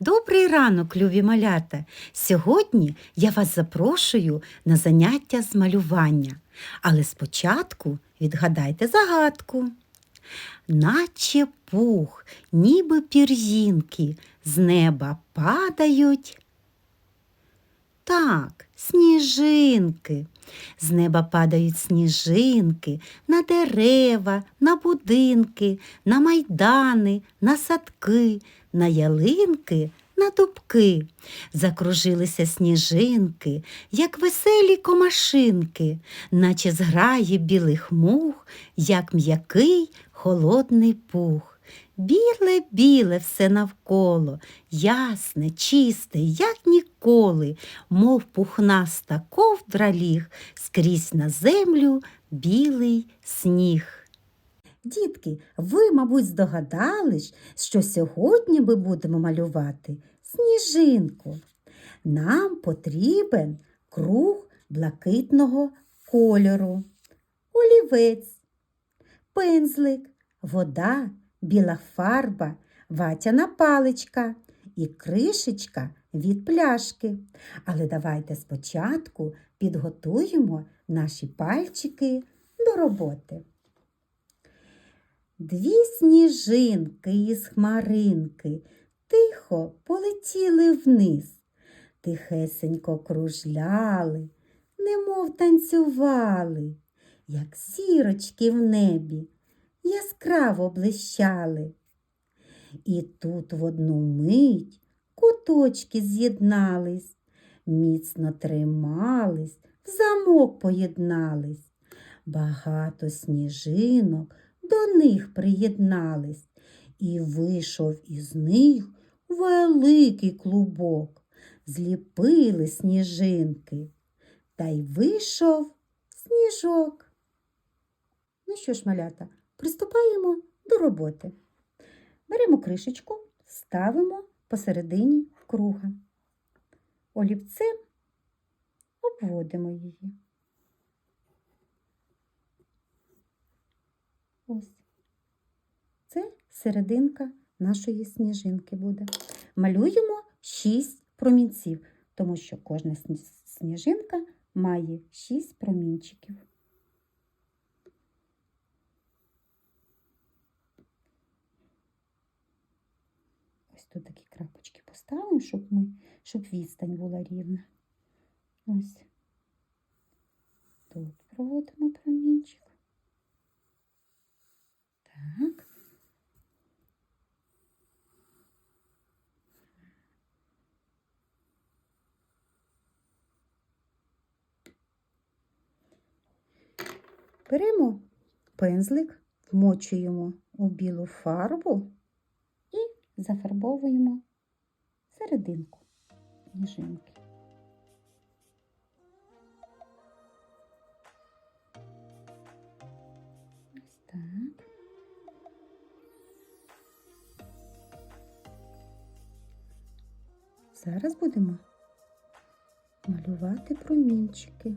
Добрий ранок, любі малята! Сьогодні я вас запрошую на заняття з малювання. Але спочатку відгадайте загадку. Наче пух, ніби пір'їнки, з неба падають. Так, сніжинки. З неба падають сніжинки на дерева, на будинки, на майдани, на садки, на ялинки, на дубки. Закружилися сніжинки, як веселі комашинки, наче зграє білих мух, як м'який холодний пух. Біле, біле все навколо, ясне, чисте, як ніколи, мов пухнаста ковдра ліг, скрізь на землю білий сніг. Дітки, ви, мабуть, здогадались, що сьогодні ми будемо малювати сніжинку. Нам потрібен круг блакитного кольору, олівець, пензлик, вода, біла фарба, ватяна паличка і кришечка від пляшки. Але давайте спочатку підготуємо наші пальчики до роботи. Дві сніжинки із хмаринки тихо полетіли вниз, тихесенько кружляли, немов танцювали, як зірочки в небі, яскраво блищали. І тут в одну мить куточки з'єднались, міцно тримались, в замок поєднались. Багато сніжинок до них приєднались, і вийшов із них великий клубок. Зліпили сніжинки, та й вийшов сніжок. Ну що ж, малята, приступаємо до роботи. Беремо кришечку, ставимо посередині круга. Олівцем обводимо її. Ось. Це серединка нашої сніжинки буде. Малюємо 6 промінців, тому що кожна сніжинка має 6 промінчиків. Ось тут такі крапочки поставимо, щоб, ми, щоб відстань була рівна. Ось. Тут проводимо промінчик. Так. Беремо пензлик, вмочуємо у білу фарбу і зафарбовуємо серединку сніжинки. Зараз будемо малювати промінчики.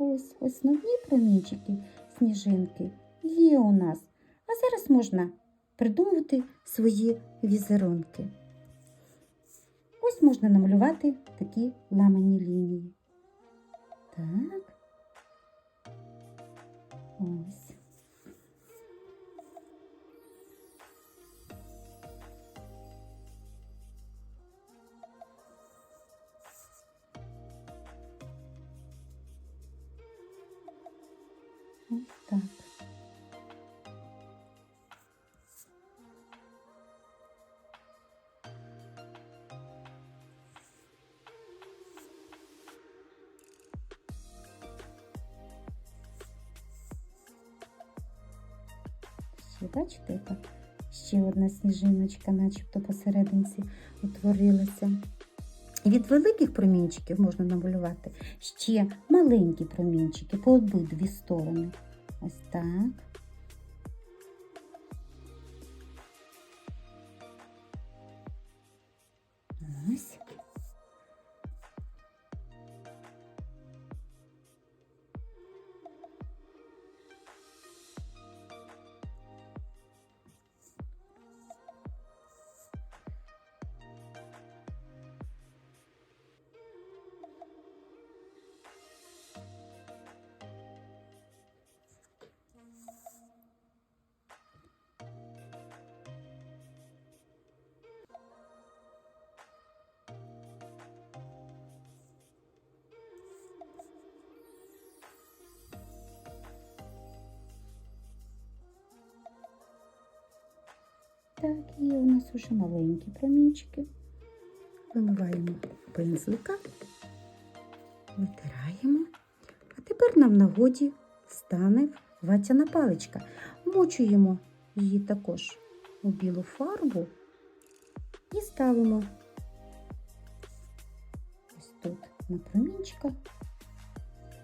Ось основні промінчики сніжинки є у нас. А зараз можна придумувати свої візерунки. Ось можна намалювати такі ламані лінії. Так. Ось. Ось так. Бачите, яка ще одна сніжиночка, начебто посерединці утворилася. Від великих промінчиків можна намалювати ще маленькі промінчики по обидві сторони. Ось так. Ось. Так, є у нас уже маленькі промінчики. Вимиваємо пензлика, витираємо. А тепер нам в нагоді стане ватяна паличка. Мочуємо її також у білу фарбу і ставимо ось тут на промінчиках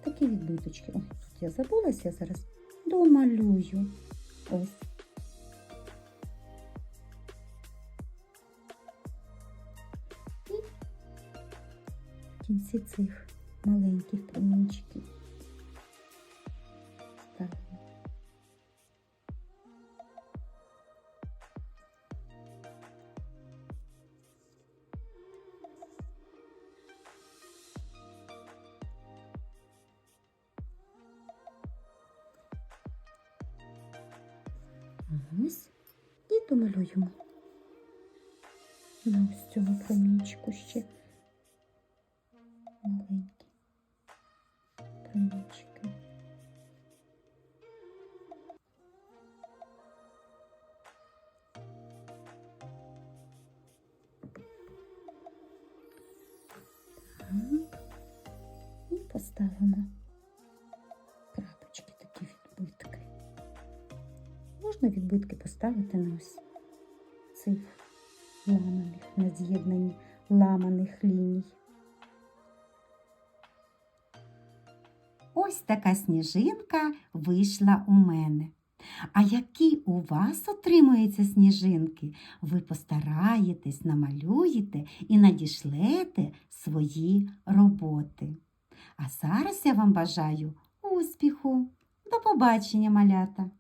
такі відбиточки. Ой, тут я забулася, я зараз домалюю. Ось. Кінці цих маленьких промінчиків. Ставимо. Ось. І домалюємо. На ось цьому промінчику ще поставимо крапочки такі відбитки. Можна відбитки поставити на ось цих ламаних, на з'єднанні ламаних ліній. Ось така сніжинка вийшла у мене. А які у вас отримуються сніжинки, ви постараєтесь, намалюєте і надішлете свої роботи. А зараз я вам бажаю успіху. До побачення, малята!